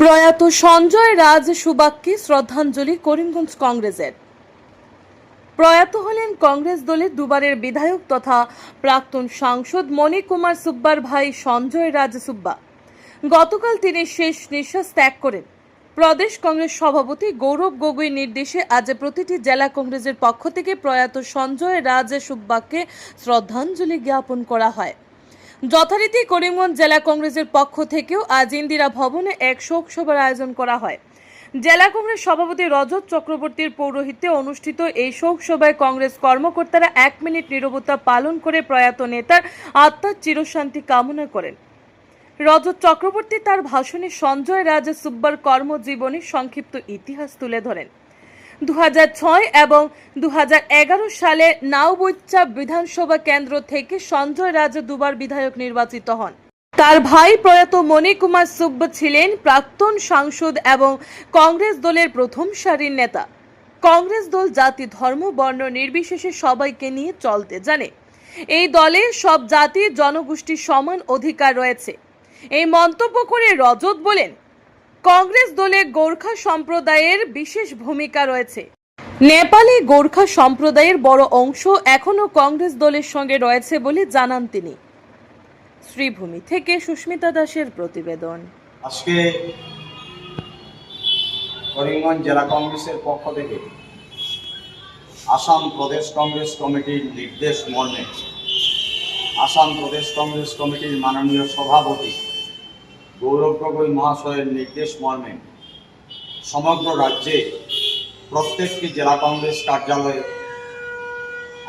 প্রয়াত সঞ্জয় রাজ সুবাককে শ্রদ্ধাঞ্জলি করিমগঞ্জ কংগ্রেসের। প্রয়াত হলেন কংগ্রেস দলের দুবারের বিধায়ক তথা প্রাক্তন সাংসদ মণি কুমার সুব্বার ভাই সঞ্জয় রাজ সুব্বা। গতকাল তিনি শেষ নিঃশ্বাস ত্যাগ করেন। প্রদেশ কংগ্রেস সভাপতি গৌরব গগৈ নির্দেশে আজ প্রতিটি জেলা কংগ্রেসের পক্ষ থেকে প্রয়াত সঞ্জয় রাজ সুব্বাকে শ্রদ্ধাঞ্জলি জ্ঞাপন করা হয়। যথারীতি করিমগঞ্জ জেলা কংগ্রেসের পক্ষ থেকেও আজ ইন্দিরা ভবনে এক শোক সভার আয়োজন করা হয়। জেলা কংগ্রেস সভাপতি রজত চক্রবর্তীর পৌরোহিত্যে অনুষ্ঠিত এই শোক সভায় কংগ্রেস কর্মকর্তারা এক মিনিট নীরবতা পালন করে প্রয়াত নেতার আত্মার চিরশান্তি কামনা করেন। রজত চক্রবর্তী তার ভাষণে সঞ্জয় রাজ সুব্বার কর্মজীবনের সংক্ষিপ্ত ইতিহাস তুলে ধরেন। দু হাজার ছয় এবং দু হাজার এগারো সালে নাওবৈচা বিধানসভা কেন্দ্র থেকে সঞ্জয় রাজ দুবার বিধায়ক নির্বাচিত হন। তার ভাই প্রয়াত মণি কুমার সুব্ব ছিলেন প্রাক্তন সাংসদ এবং কংগ্রেস দলের প্রথম সারির নেতা। কংগ্রেস দল জাতি, ধর্ম, বর্ণ নির্বিশেষে সবাইকে নিয়ে চলতে জানে। এই দলে সব জাতি জনগোষ্ঠীর সমান অধিকার রয়েছে। এই মন্তব্য করে রজত বলেন কংগ্রেস দলে গোর্খা সম্প্রদায়ের বিশেষ ভূমিকা রয়েছে। নেপালে গোর্খা সম্প্রদায়ের বড় অংশ এখনও কংগ্রেস দলের সঙ্গে রয়েছে বলে জানান তিনি। শ্রীভূমি থেকে সুস্মিতা দাসের প্রতিবেদন। আজকে করিমগঞ্জ জেলা কংগ্রেসের পক্ষ থেকে আসাম প্রদেশ কংগ্রেস কমিটির নির্দেশ মর্মে আসাম প্রদেশ কংগ্রেস কমিটির মাননীয় সভাপতি গৌরব গগৈ মহাশয়ের নির্দেশ মর্মে সমগ্র রাজ্যে প্রত্যেকটি জেলা কংগ্রেস কার্যালয়ে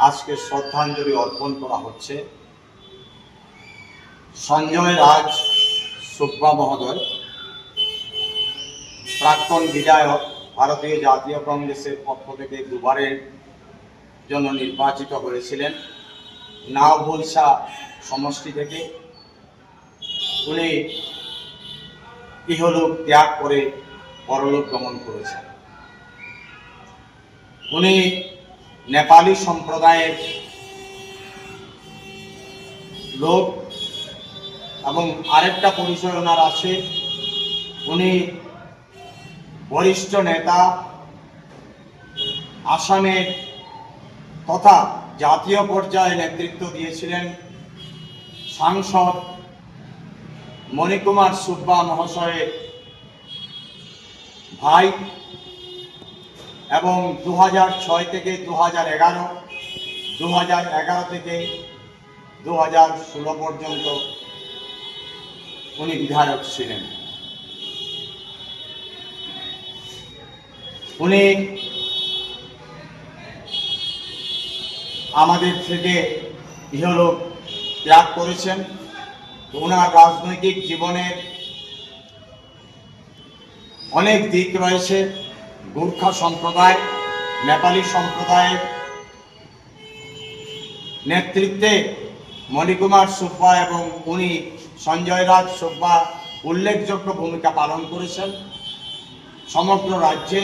আজকে শ্রদ্ধাঞ্জলি অর্পণ করা হচ্ছে। সঞ্জয় রাজ সুব্বা মহোদয়, প্রাক্তন বিধায়ক ভারতীয় জাতীয় কংগ্রেসের পক্ষ থেকে দুবারের জন্য নির্বাচিত হয়েছিলেন। নাওবলসা সমষ্টি থেকে উনি ইহলোক ত্যাগ করে পরলোক গমন করেছেন। উনি নেপালি সম্প্রদায়ের লোক এবং আরেকটা পরিচয় ওনার আছে। উনি বরিষ্ঠ নেতা, আসামের তথা জাতীয় পর্যায়ে নেতৃত্ব দিয়েছিলেন। সাংসদ মণিকুমার সুব্বা মহাশয়ের ভাই এবং দু ছয় থেকে দু হাজার এগারো দু হাজার এগারো থেকে দু হাজার ষোলো পর্যন্ত উনি বিধায়ক ছিলেন। উনি আমাদের থেকে ইহলোক ত্যাগ করেছেন। ওনার রাজনৈতিক জীবনের অনেক দিক রয়েছে। গোর্খা সম্প্রদায়, নেপালি সম্প্রদায়ের নেতৃত্বে মণিকুমার সুব্বা এবং উনি সঞ্জয় রাজ সুব্বা উল্লেখযোগ্য ভূমিকা পালন করেছেন সমগ্র রাজ্যে।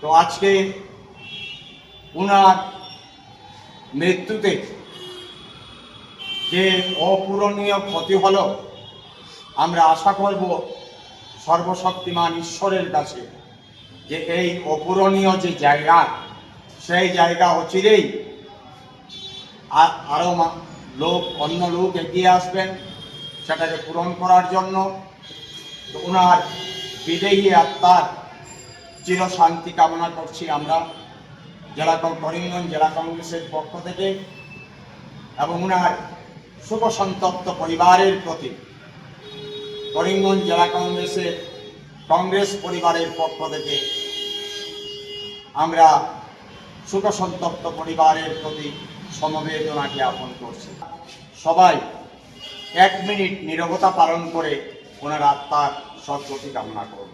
তো আজকে উনার মৃত্যুতে যে অপূরণীয় ক্ষতি হলো, আমরা আশা করব সর্বশক্তিমান ঈশ্বরের কাছে যে এই অপূরণীয় যে জায়গা, সেই জায়গা অচিরেই আর আরও লোক, অন্য লোক এগিয়ে আসবেন। সেটাকে পূরণ করার জন্য ওনার বিদেহী আত্মার চিরশান্তি কামনা করছি আমরা, জেলা করিমগঞ্জ জেলা কংগ্রেসের পক্ষ থেকে। এবং ওনার শুভ সন্তপ্ত পরিবারের প্রতি করিমগঞ্জ জেলা কংগ্রেসের কংগ্রেস পরিবারের পক্ষ থেকে আমরা সুখ সন্তপ্ত পরিবারের প্রতি সমবেদনা জ্ঞাপন করছি। সবাই এক মিনিট নীরবতা পালন করে ওনার আত্মার সদ্গতি কামনা করব।